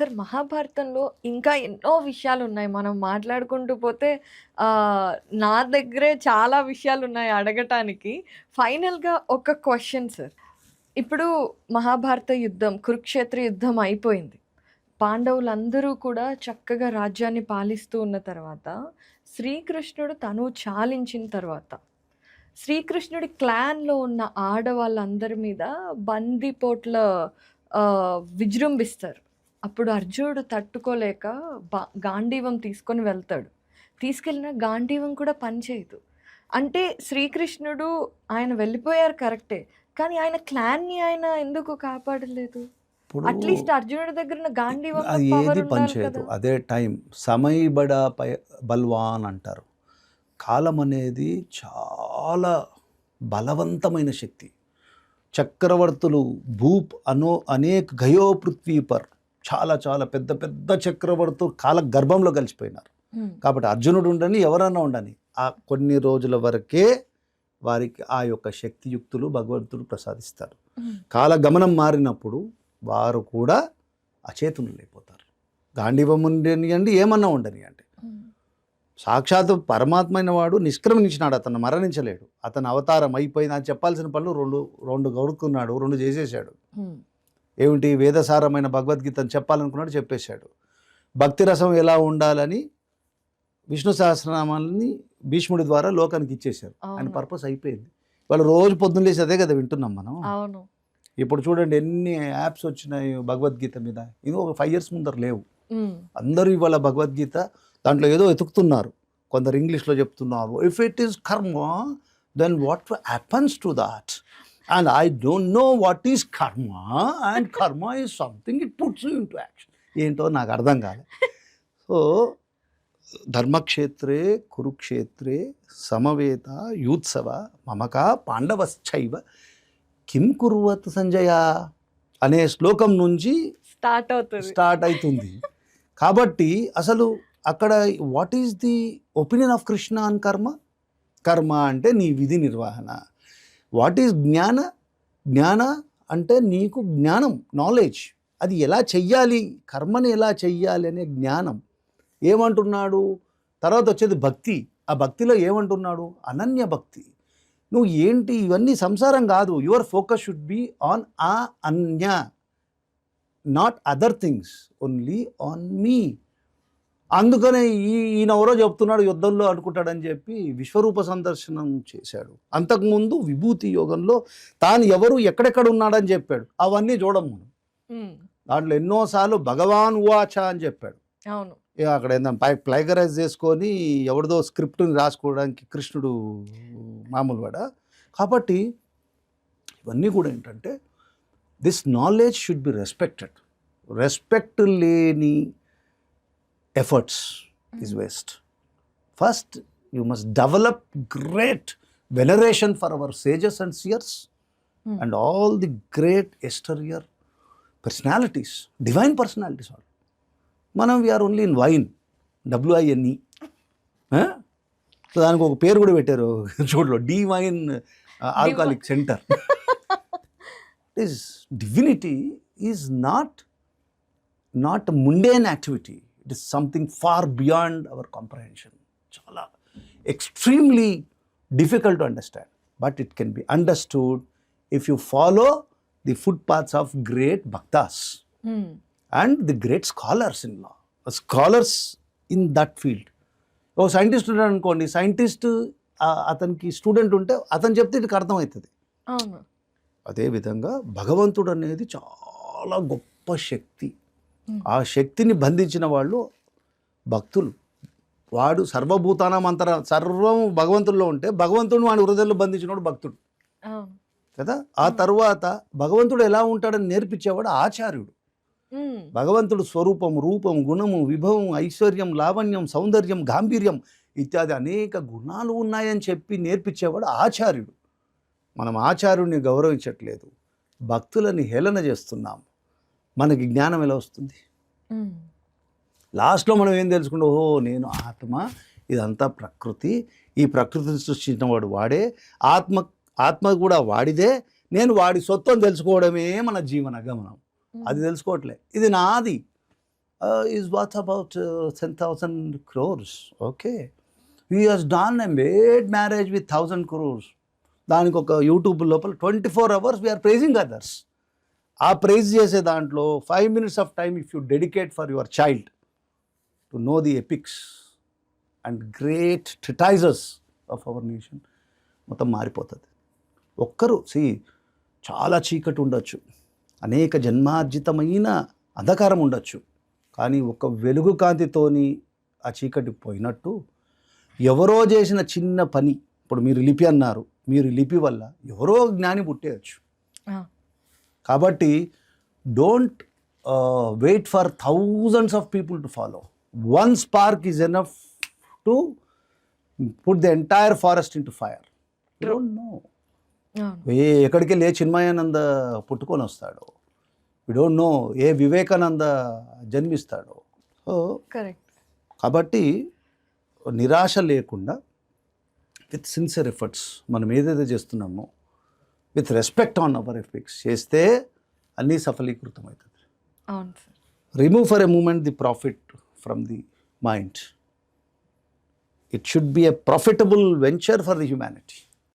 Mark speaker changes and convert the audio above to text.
Speaker 1: Sir మహాభారతంలో ఇంకా ఎన్నో విషయాలు ఉన్నాయి మనం మాట్లాడుకుంటూ పోతే నా దగ్గరే చాలా విషయాలు ఉన్నాయి అడగటానికి. ఫైనల్గా ఒక క్వశ్చన్ సార్. ఇప్పుడు మహాభారత యుద్ధం కురుక్షేత్ర యుద్ధం అయిపోయింది. పాండవులందరూ కూడా చక్కగా రాజ్యాన్ని పాలిస్తూ ఉన్న తర్వాత శ్రీకృష్ణుడు తను చాలించిన తర్వాత శ్రీకృష్ణుడి క్లాన్లో ఉన్న ఆడవాళ్ళందరి మీద బందిపోట్ల విజృంభిస్తారు. అప్పుడు అర్జునుడు తట్టుకోలేక బా గాంధీవం తీసుకొని వెళ్తాడు. తీసుకెళ్ళిన గాంధీవం కూడా పనిచేయదు అంటే శ్రీకృష్ణుడు ఆయన వెళ్ళిపోయారు కరెక్టే కానీ ఆయన క్లాన్ని ఆయన ఎందుకు కాపాడలేదు? అట్లీస్ట్ అర్జునుడి దగ్గర గాంధీవం
Speaker 2: ఏది పనిచేయదు అదే టైం. సమయ బడ పై బల్వాన్ అంటారు. కాలం అనేది చాలా బలవంతమైన శక్తి. చక్రవర్తులు భూప్ అనో అనేక గయో పృథ్వీ పర్ చాలా చాలా పెద్ద పెద్ద చక్రవర్తులు కాల గర్భంలో కలిసిపోయినారు. కాబట్టి అర్జునుడు ఉండని ఎవరన్నా ఉండని ఆ కొన్ని రోజుల వరకే వారికి ఆ యొక్క శక్తియుక్తులు భగవంతుడు ప్రసాదిస్తారు. కాల గమనం మారినప్పుడు వారు కూడా అచేతనులైపోతారు గాంధీవం ఉండనియండి ఏమన్నా ఉండనియండి. సాక్షాత్ పరమాత్మ అయిన వాడు నిష్క్రమించినాడు అతను మరణించలేడు అతను అవతారం అయిపోయింది అని చెప్పాల్సిన పనులు రెండు రెండు గౌరుకున్నాడు రెండు చేసేసాడు. ఏమిటి? వేదసారమైన భగవద్గీతను చెప్పాలనుకున్నాడు చెప్పేశాడు. భక్తి రసం ఎలా ఉండాలని విష్ణు సహస్రనామాలని భీష్ముడి ద్వారా లోకానికి ఇచ్చేశారు. ఆయన. పర్పస్ అయిపోయింది. వాళ్ళు రోజు పొద్దున్న లేచి అదే కదా వింటున్నాం మనం.
Speaker 1: అవును.
Speaker 2: ఇప్పుడు చూడండి ఎన్ని యాప్స్ వచ్చినాయి భగవద్గీత మీద. ఇది ఒక ఫైవ్ ఇయర్స్ ముందర లేవు. అందరూ ఇవాళ భగవద్గీత దాంట్లో ఏదో వెతుకుతున్నారు కొందరు ఇంగ్లీష్లో చెప్తున్నారు if it is karma then what happens to that and I don't know what is karma and karma is something it puts into action ఏంటో నాకు అర్థం కాలే. సో ధర్మక్షేత్రే కురుక్షేత్రే సమవేత యూత్సవ మమక పాండవశ్చైవ కిం కుర్వత్ సంజయ అనే శ్లోకం నుంచి
Speaker 1: స్టార్ట్ అవుతుంది.
Speaker 2: స్టార్ట్ అవుతుంది. కాబట్టి అసలు అక్కడ what is the opinion of Krishna on karma కర్మ అంటే నీ విధి నిర్వహణ. వాట్ ఈస్ జ్ఞాన? జ్ఞాన అంటే నీకు జ్ఞానం నాలెడ్జ్. అది ఎలా చెయ్యాలి? కర్మని ఎలా చెయ్యాలి అనే జ్ఞానం. ఏమంటున్నాడు? తర్వాత వచ్చేది భక్తి. ఆ భక్తిలో ఏమంటున్నాడు? అనన్య భక్తి. నువ్వు ఏంటి? ఇవన్నీ సంసారం కాదు. Your focus should be on ఆ అన్య not other things. Only on me. అందుకనే ఈ ఈయన ఎవరో చెప్తున్నాడు యుద్ధంలో అనుకుంటాడని చెప్పి విశ్వరూప సందర్శనం చేశాడు. అంతకుముందు విభూతి యోగంలో తాను ఎవరు ఎక్కడెక్కడ ఉన్నాడని చెప్పాడు. అవన్నీ చూడం మనం.
Speaker 1: హ్మ్.
Speaker 2: దాంట్లో ఎన్నోసార్లు భగవాన్ వాచ అని చెప్పాడు.
Speaker 1: అవును.
Speaker 2: అక్కడ ఏందా పై ప్లైగరైజ్ చేసుకొని ఎవరిదో స్క్రిప్ట్ని రాసుకోవడానికి కృష్ణుడు మామూలు వాడ. కాబట్టి ఇవన్నీ కూడా ఏంటంటే this knowledge should be respected respect లేని efforts is waste first you must develop great veneration for our sages and seers. And all the great exterior personalities divine personalities all మనం we are only in wine W I N E so దానికి ఒక పేరు కూడా పెట్టారు చూడలో divine alcoholic centre is divinity is not not mundane activity it is something far beyond our comprehension. చాలా extremely difficult to understand. But it can be understood if you follow the foot paths of great bhaktas
Speaker 1: హ్మ్.
Speaker 2: And the great scholars in law. Scholars in that field oh scientist ఉన్నాడు అనుకోండి scientist అతనికి student ఉంటే అతను చెప్తే ఇటుకు అర్థమవుతుంది. అదేవిధంగా భగవంతుడు అనేది చాలా గొప్ప శక్తి.
Speaker 1: Hmm.
Speaker 2: ఆ శక్తిని బంధించిన వాళ్ళు భక్తులు. వాడు సర్వభూతానం అంతర సర్వం భగవంతుల్లో ఉంటే భగవంతుడు వాడి హృదయంలో బంధించినవాడు భక్తుడు. కదా? ఆ. తర్వాత భగవంతుడు ఎలా ఉంటాడని నేర్పించేవాడు ఆచార్యుడు. భగవంతుడు స్వరూపం రూపం గుణము విభవం ఐశ్వర్యం లావణ్యం సౌందర్యం గాంభీర్యం ఇత్యాది అనేక గుణాలు ఉన్నాయని చెప్పి నేర్పించేవాడు ఆచార్యుడు. మనం ఆచార్యుడిని గౌరవించట్లేదు. భక్తులని హేళన చేస్తున్నాం. మనకి జ్ఞానం ఎలా వస్తుంది. లాస్ట్లో మనం ఏం తెలుసుకుంటాం ఓహో నేను ఆత్మ ఇదంతా ప్రకృతి ఈ ప్రకృతిని సృష్టించిన వాడు వాడే ఆత్మ ఆత్మ కూడా వాడిదే నేను వాడి సొత్తు తెలుసుకోవడమే మన జీవన గమనం. అది తెలుసుకోవట్లే ఇది నాది is worth about uh, 10,000 crores. Okay. He has done a made marriage with 1000 crores. దానికి ఒక యూట్యూబ్ లోపల twenty four hours we are praising others ఆ ప్రైజ్ చేసే దాంట్లో five minutes of time if you dedicate for your child to know the epics and great treatises of our nation మొత్తం మారిపోతుంది. ఒక్కరు C చాలా చీకటి ఉండొచ్చు. అనేక జన్మార్జితమైన అంధకారం ఉండొచ్చు. కానీ ఒక వెలుగు కాంతితోని ఆ చీకటి పోయినట్టు ఎవరో చేసిన చిన్న పని ఇప్పుడు మీరు లిపి అన్నారు మీరు లిపి వల్ల ఎవరో జ్ఞాని పుట్టేయచ్చు. కాబట్టి don't wait for thousands of people to follow. One spark is enough to put the entire forest into fire don't know
Speaker 1: అవును
Speaker 2: ఏ ఎక్కడికి లే చిన్మయానంద పుట్టుకొని వస్తాడో? వి డోంట్ నో ఏ వివేకానంద జన్మిస్తాడో? సో కాబట్టి నిరాశ లేకుండా విత్ సిన్సియర్ ఎఫర్ట్స్ మనం ఏదైతే చేస్తున్నామో with respect on our effects చేస్తే అన్నీ సఫలీకృతం అవుతుంది remove for a moment the profit from the mind. It should be a profitable venture for the humanity